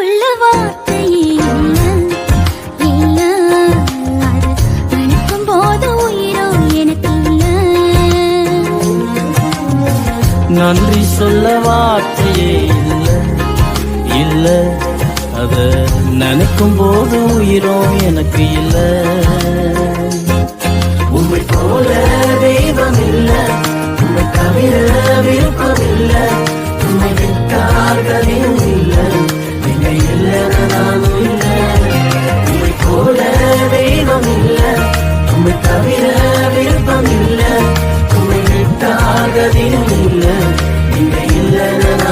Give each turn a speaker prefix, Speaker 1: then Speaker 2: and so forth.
Speaker 1: சொல்ல வார்த்தையே இல்ல இல்ல நினைக்கும் போது உயிரோ எனக்கு இல்ல
Speaker 2: நன்றி சொல்ல வார்த்தையே இல்ல. இல்ல. அத நினைக்கும் போது உயிரோ எனக்கு இல்ல. உண்மை போல தெய்வம் இல்ல உண்மை தவிர விருப்பம் இல்ல உண்மை விட்டார்கள் உண்மை தவிர விருப்பம் இல்லை உண்மை விட்டாக தினம் இல்லை. நீங்க இல்லைன்னா